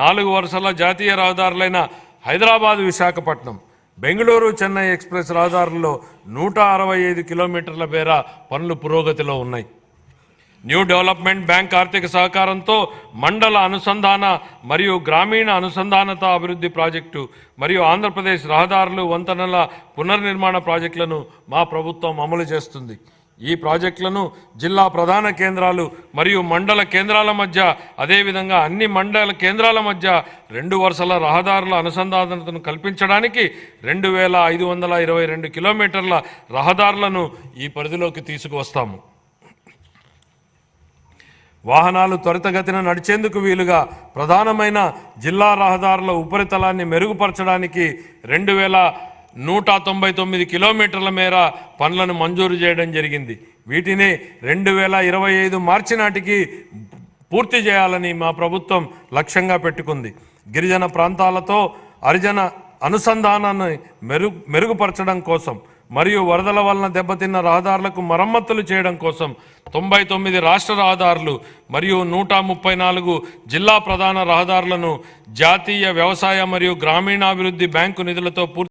నాలుగు వరుసల జాతీయ రహదారులైన హైదరాబాద్ విశాఖపట్నం బెంగళూరు చెన్నై ఎక్స్ప్రెస్ రహదారుల్లో నూట అరవై ఐదు కిలోమీటర్ల మేర పనులు పురోగతిలో ఉన్నాయి. న్యూ డెవలప్మెంట్ బ్యాంక్ ఆర్థిక సహకారంతో మండల అనుసంధాన మరియు గ్రామీణ అనుసంధానత అభివృద్ధి ప్రాజెక్టు మరియు ఆంధ్రప్రదేశ్ రహదారులు వంతెనల పునర్నిర్మాణ ప్రాజెక్టులను మా ప్రభుత్వం అమలు చేస్తుంది. ఈ ప్రాజెక్టులను జిల్లా ప్రధాన కేంద్రాలు మరియు మండల కేంద్రాల మధ్య అదేవిధంగా అన్ని మండల కేంద్రాల మధ్య రెండు వరుసల రహదారుల అనుసంధానతను కల్పించడానికి రెండు వేల ఐదు వందల ఇరవై రెండు కిలోమీటర్ల రహదారులను ఈ పరిధిలోకి తీసుకువస్తాము. వాహనాలు త్వరితగతిన నడిచేందుకు వీలుగా ప్రధానమైన జిల్లా రహదారుల ఉపరితలాన్ని మెరుగుపరచడానికి రెండు వేల నూట తొంభై తొమ్మిది కిలోమీటర్ల మేర పనులను మంజూరు చేయడం జరిగింది. వీటిని రెండు వేల ఇరవై ఐదు మార్చి నాటికి పూర్తి చేయాలని మా ప్రభుత్వం లక్ష్యంగా పెట్టుకుంది. గిరిజన ప్రాంతాలతో హరిజన అనుసంధానాన్ని మెరుగు మెరుగుపరచడం కోసం మరియు వరదల వలన దెబ్బతిన్న రహదారులకు మరమ్మతులు చేయడం కోసం తొంభై తొమ్మిది రాష్ట్ర రహదారులు మరియు నూట ముప్పై నాలుగు జిల్లా ప్రధాన రహదారులను జాతీయ వ్యవసాయ మరియు గ్రామీణాభివృద్ధి బ్యాంకు నిధులతో పూర్తి